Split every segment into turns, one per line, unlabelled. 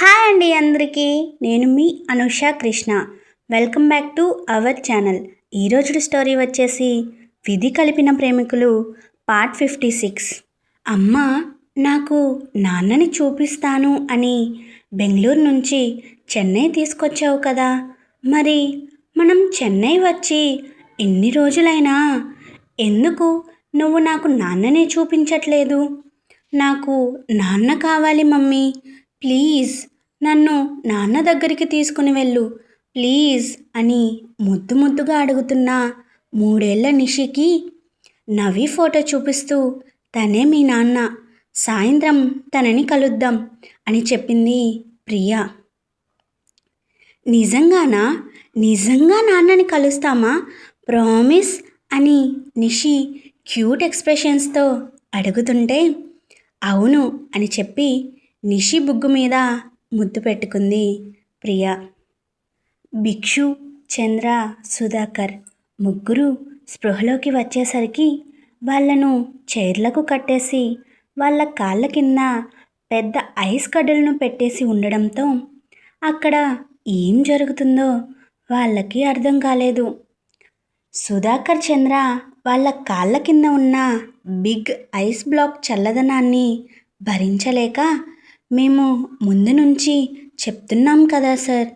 Hi అండి అందరికీ. నేను మీ Anusha Krishna. Welcome back to our channel. ఈరోజు స్టోరీ వచ్చేసి విధి కలిపిన ప్రేమికులు పార్ట్ ఫిఫ్టీ సిక్స్. అమ్మ నాకు నాన్నని చూపిస్తాను అని బెంగళూరు నుంచి చెన్నై తీసుకొచ్చావు కదా. మరి మనం చెన్నై వచ్చి ఎన్ని రోజులైనా ఎందుకు నువ్వు నాకు నాన్ననే చూపించట్లేదు? నాకు నాన్న కావాలి మమ్మీ. ప్లీజ్ నన్ను నాన్న దగ్గరికి తీసుకుని వెళ్ళు. ప్లీజ్ అని ముద్దు ముద్దుగా అడుగుతున్న మూడేళ్ళ నిషికి నవి ఫోటో చూపిస్తూ తనే మీ నాన్న సాయంత్రం తనని కలుద్దాం అని చెప్పింది ప్రియా. నిజంగానా? నిజంగా నాన్నని కలుస్తామా? ప్రామిస్ అని నిషి క్యూట్ ఎక్స్ప్రెషన్స్తో అడుగుతుంటే అవును అని చెప్పి నిషి బుగ్గు మీద ముద్దు పెట్టుకుంది ప్రియా. భిక్షు చంద్ర సుధాకర్ ముగ్గురు స్పృహలోకి వచ్చేసరికి వాళ్ళను చైర్లకు కట్టేసి వాళ్ళ కాళ్ళ కింద పెద్ద ఐస్ కడ్డలను పెట్టేసి ఉండడంతో అక్కడ ఏం జరుగుతుందో వాళ్ళకి అర్థం కాలేదు. సుధాకర్ చంద్ర వాళ్ళ కాళ్ళ కింద ఉన్న బిగ్ ఐస్ బ్లాక్ చల్లదనాన్ని భరించలేక మేము ముందు నుంచి చెప్తున్నాం కదా సార్.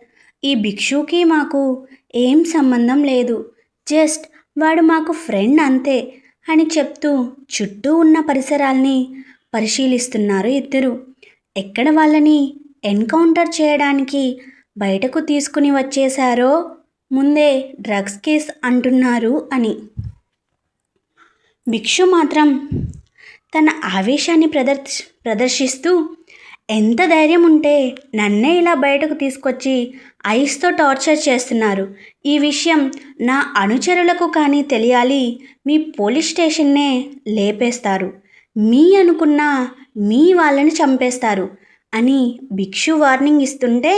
ఈ భిక్షుకి మాకు ఏం సంబంధం లేదు. జస్ట్ వాడు మాకు ఫ్రెండ్ అంతే అని చెప్తూ చుట్టూ ఉన్న పరిసరాల్ని పరిశీలిస్తున్నారు ఇద్దరు. ఎక్కడ వాళ్ళని ఎన్కౌంటర్ చేయడానికి బయటకు తీసుకుని వచ్చేశారో ముందే డ్రగ్స్ కేస్ అంటున్నారు అని. భిక్షు మాత్రం తన ఆవేశాన్ని ప్రదర్శ ప్రదర్శిస్తూ ఎంత ధైర్యం ఉంటే నన్నే ఇలా బయటకు తీసుకొచ్చి ఐస్తో టార్చర్ చేస్తున్నారు. ఈ విషయం నా అనుచరులకు కానీ తెలియాలి మీ పోలీస్ స్టేషన్నే లేపేస్తారు. మీ అనుకున్న మీ వాళ్ళని చంపేస్తారు అని భిక్షు వార్నింగ్ ఇస్తుంటే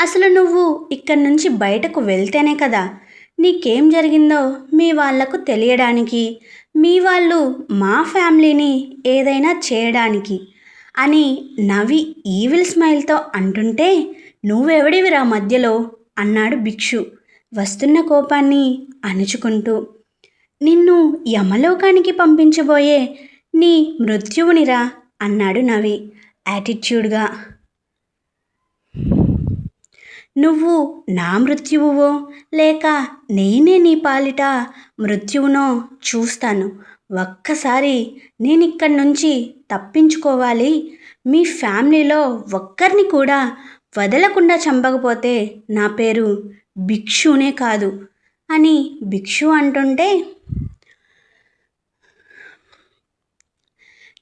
అసలు నువ్వు ఇక్కడి నుంచి బయటకు వెళ్తేనే కదా నీకేం జరిగిందో మీ వాళ్ళకు తెలియడానికి మీ వాళ్ళు మా ఫ్యామిలీని ఏదైనా చేయడానికి అని నవి ఈవిల్ స్మైల్తో అంటుంటే నువ్వెవడివిరా మధ్యలో? అన్నాడు భిక్షు వస్తున్న కోపాన్ని అణుచుకుంటూ. నిన్ను యమలోకానికి పంపించబోయే నీ మృత్యువునిరా అన్నాడు నవి యాటిట్యూడ్గా. నువ్వు నా మృత్యువువో లేక నేనే నీ పాలిట మృత్యువునో చూస్తాను. ఒక్కసారి నేను ఇక్కడి నుంచి తప్పించుకోవాలి. మీ ఫ్యామిలీలో ఒక్కరిని కూడా వదలకుండా చంపకపోతే నా పేరు భిక్షునే కాదు అని భిక్షు అంటుంటే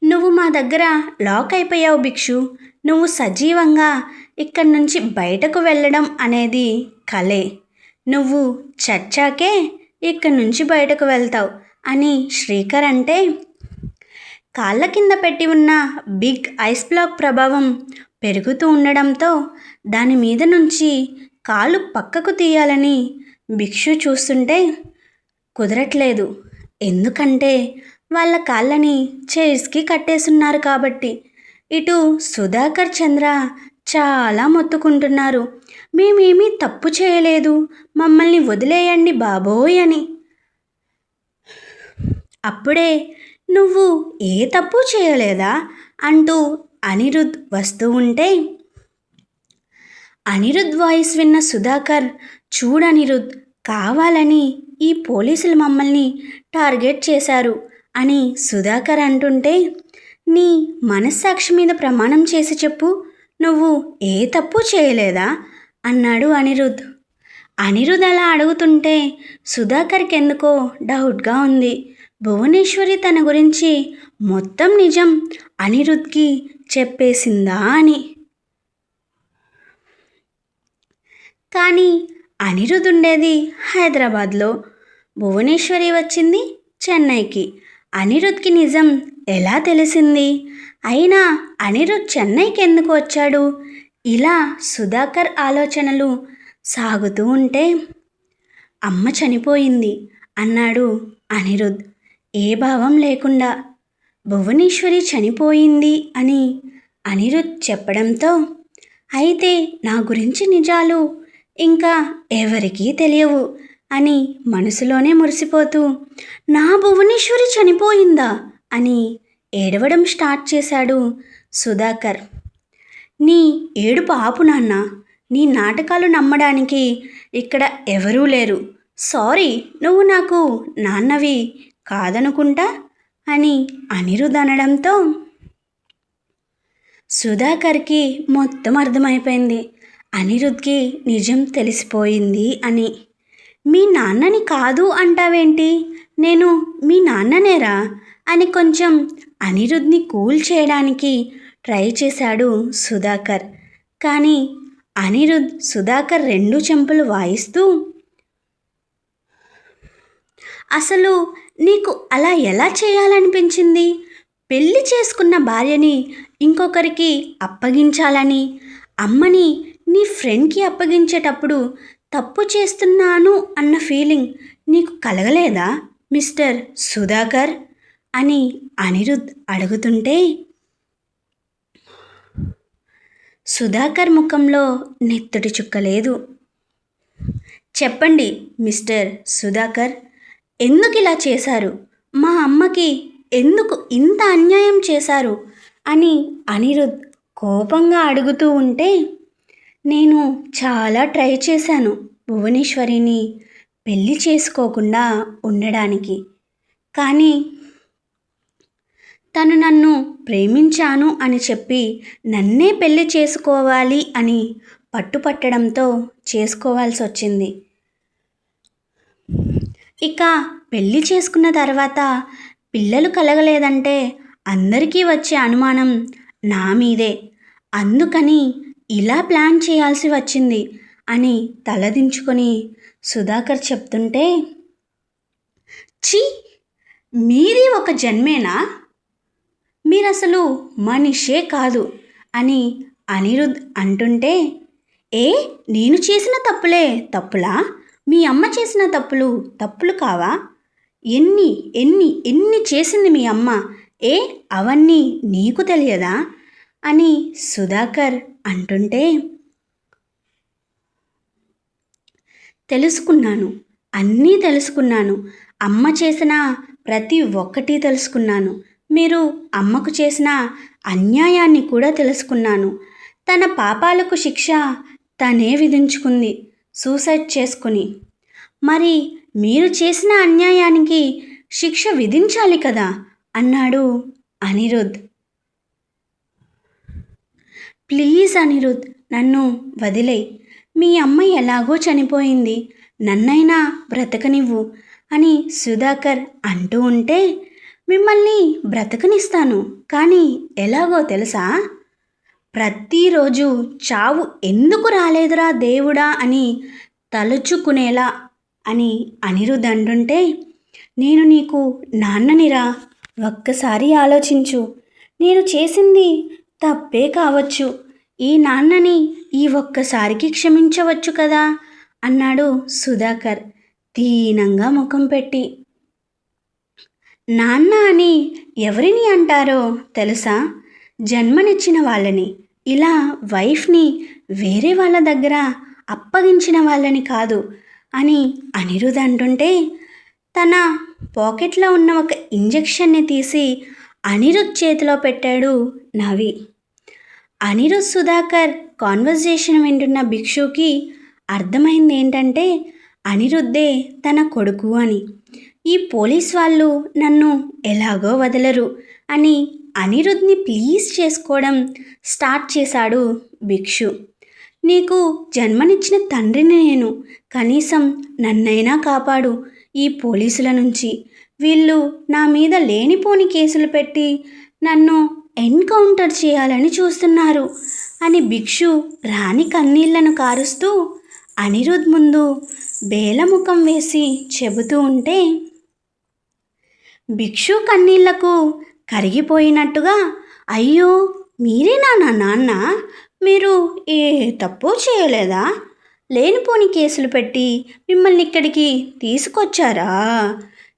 నువ్వు మా దగ్గర లాక్ అయిపోయావు భిక్షు. నువ్వు సజీవంగా ఇక్కడి నుంచి బయటకు వెళ్ళడం అనేది కలే. నువ్వు చచ్చాకే ఇక్కడి నుంచి బయటకు వెళ్తావు అని శ్రీకర్ అంటే కాళ్ళ కింద పెట్టి ఉన్న బిగ్ ఐస్ బ్లాక్ ప్రభావం పెరుగుతూ ఉండడంతో దాని మీద నుంచి కాలు పక్కకు తీయాలని భిక్షు చూస్తుంటే కుదరట్లేదు. ఎందుకంటే వాళ్ళ కాళ్ళని చైర్స్కి కట్టేసున్నారు కాబట్టి. ఇటు సుధాకర్ చంద్ర చాలా మొత్తుకుంటున్నారు. మేమేమీ తప్పు చేయలేదు. మమ్మల్ని వదిలేయండి బాబోయ్ అని. అప్పుడే నువ్వు ఏ తప్పు చేయలేదా? అంటూ అనిరుద్ వస్తూ ఉంటే అనిరుద్ వాయిస్ విన్న సుధాకర్ చూడనిరుద్ కావాలని ఈ పోలీసులు మమ్మల్ని టార్గెట్ చేశారు. అని సుధాకర్ అంటుంటే నీ మనస్సాక్షి మీద ప్రమాణం చేసి చెప్పు. నువ్వు ఏ తప్పు చేయలేదా? అన్నాడు అనిరుద్. అనిరుద్ అలా అడుగుతుంటే సుధాకర్కి ఎందుకో డౌట్గా ఉంది. భువనేశ్వరి తన గురించి మొత్తం నిజం అనిరుద్కి చెప్పేసిందా అని. కానీ అనిరుద్ ఉండేది హైదరాబాద్లో. భువనేశ్వరి వచ్చింది చెన్నైకి. అనిరుద్కి నిజం ఎలా తెలిసింది? అయినా అనిరుద్ చెన్నైకి ఎందుకు వచ్చాడు? ఇలా సుధాకర్ ఆలోచనలు సాగుతూ ఉంటే అమ్మ చనిపోయింది అన్నాడు అనిరుద్ ఏ భావం లేకుండా భువనేశ్వరి చనిపోయింది అని అనిరుద్ చెప్పడంతో అయితే నా గురించి నిజాలు ఇంకా ఎవరికీ తెలియవు. అని మనసులోనే మురిసిపోతూ నా భువనేశ్వరి చనిపోయిందా? అని ఏడవడం స్టార్ట్ చేశాడు సుధాకర్. నీ ఏడుపు ఆపు నాన్న. నీ నాటకాలు నమ్మడానికి ఇక్కడ ఎవరూ లేరు. సారీ నువ్వు నాకు నాన్నవి కాదనుకుంటా? అని అనిరుద్ అనడంతో సుధాకర్కి మొత్తం అర్థమైపోయింది. అనిరుద్ధ్కి నిజం తెలిసిపోయింది అని మీ నాన్నని కాదు అంటావేంటి? నేను మీ నాన్ననేరా? అని కొంచెం అనిరుద్ని కూల్ చేయడానికి ట్రై చేశాడు సుధాకర్. కానీ అనిరుద్ సుధాకర్ రెండు చెంపలు వాయిస్తూ అసలు నీకు అలా ఎలా చేయాలనిపించింది? పెళ్ళి చేసుకున్న భార్యని ఇంకొకరికి అప్పగించాలని అమ్మని నీ ఫ్రెండ్కి అప్పగించేటప్పుడు తప్పు చేస్తున్నాను అన్న ఫీలింగ్ నీకు కలగలేదా మిస్టర్ సుధాకర్? అని అనిరుద్ అడుగుతుంటే సుధాకర్ ముఖంలో నెత్తుటి చుక్కలేదు చెప్పండి మిస్టర్ సుధాకర్ ఎందుకు ఇలా చేశారు? మా అమ్మకి ఎందుకు ఇంత అన్యాయం చేశారు? అని అనిరుద్ కోపంగా అడుగుతూ ఉంటే నేను చాలా ట్రై చేశాను భువనేశ్వరిని పెళ్ళి చేసుకోకుండా ఉండడానికి. కానీ తను నన్ను ప్రేమించాను అని చెప్పి నన్నే పెళ్ళి చేసుకోవాలి అని పట్టుపట్టడంతో చేసుకోవాల్సి వచ్చింది. ఇక పెళ్ళి చేసుకున్న తర్వాత పిల్లలు కలగలేదంటే అందరికీ వచ్చే అనుమానం నా మీదే. అందుకని ఇలా ప్లాన్ చేయాల్సి వచ్చింది అని తలదించుకొని సుధాకర్ చెప్తుంటే ఛీ మీది ఒక జన్మేనా? మీరసలు మనిషే కాదు అని అనిరుద్ అంటుంటే ఏ నేను చేసిన తప్పులే తప్పులా? మీ అమ్మ చేసిన తప్పులు తప్పులు కావా? ఎన్ని ఎన్ని ఎన్ని చేసింది మీ అమ్మ? ఏ అవన్నీ నీకు తెలియదా? అని సుధాకర్ అంటుంటే తెలుసుకున్నాను అన్నీ తెలుసుకున్నాను. అమ్మ చేసిన ప్రతి ఒక్కటి తెలుసుకున్నాను. మీరు అమ్మకు చేసిన అన్యాయాన్ని కూడా తెలుసుకున్నాను. తన పాపాలకు శిక్ష తనే విధించుకుంది. సూసైడ్ చేసుకుని. మరి మీరు చేసిన అన్యాయానికి శిక్ష విధించాలి కదా? అన్నాడు అనిరుద్. ప్లీజ్ అనిరుద్ నన్ను వదిలే మీ అమ్మ ఎలాగో చనిపోయింది నన్నైనా బ్రతకనివ్వు అని సుధాకర్ అంటూ ఉంటే మిమ్మల్ని బ్రతకనిస్తాను కానీ ఎలాగో తెలుసా? ప్రతిరోజు చావు ఎందుకు రాలేదురా దేవుడా అని తలుచుకునేలా అని అనిరుద్ అంటుంటే నేను నీకు నాన్ననిరా ఒక్కసారి ఆలోచించు. నేను చేసింది తప్పే కావచ్చు. ఈ నాన్నని ఈ ఒక్కసారికి క్షమించవచ్చు కదా? అన్నాడు సుధాకర్ దీనంగా ముఖం పెట్టి. నాన్న అని ఎవరిని అంటారో తెలుసా? జన్మనిచ్చిన వాళ్ళని ఇలా వైఫ్ని వేరే వాళ్ళ దగ్గర అప్పగించిన వాళ్ళని కాదు అని అనిరుద్ అంటుంటే తన పాకెట్లో ఉన్న ఒక ఇంజెక్షన్ని తీసి అనిరుద్ చేతిలో పెట్టాడు నవి. అనిరుద్ సుధాకర్ కాన్వర్జేషన్ వింటున్న భిక్షుకి అర్థమైంది ఏంటంటే అనిరుద్దే తన కొడుకు అని. ఈ పోలీస్ వాళ్ళు నన్ను ఎలాగో వదలరు అని అనిరుద్ని ప్లీజ్ చేసుకోవడం స్టార్ట్ చేశాడు భిక్షు. నీకు జన్మనిచ్చిన తండ్రిని నేను కనీసం నన్నైనా కాపాడు ఈ పోలీసుల నుంచి. వీళ్ళు నా మీద లేనిపోని కేసులు పెట్టి నన్ను ఎన్కౌంటర్ చేయాలని చూస్తున్నారు అని భిక్షు రాణి కన్నీళ్ళను కారుస్తూ అనిరుద్ ముందు బేలముఖం వేసి చెబుతూ ఉంటే భిక్షు కన్నీళ్ళకు కరిగిపోయినట్టుగా అయ్యో మీరేనా నా నాన్న మీరు ఏ తప్పు చేయలేదా? లేనిపోని కేసులు పెట్టి మిమ్మల్ని ఇక్కడికి తీసుకొచ్చారా?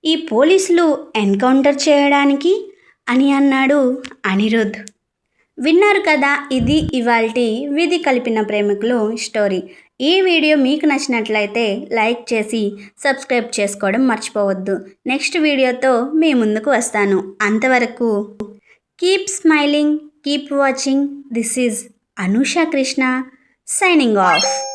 ఈ పోలీసులు ఎన్కౌంటర్ చేయడానికి? అని అన్నాడు అనిరుద్. విన్నారు కదా ఇది ఇవాల్టి విధి కలిపిన ప్రేమికులు స్టోరీ. ఈ వీడియో మీకు నచ్చినట్లయితే లైక్ చేసి సబ్స్క్రైబ్ చేసుకోవడం మర్చిపోవద్దు. నెక్స్ట్ వీడియోతో మీ ముందుకు వస్తాను. అంతవరకు keep smiling keep watching. This is Anusha Krishna signing off.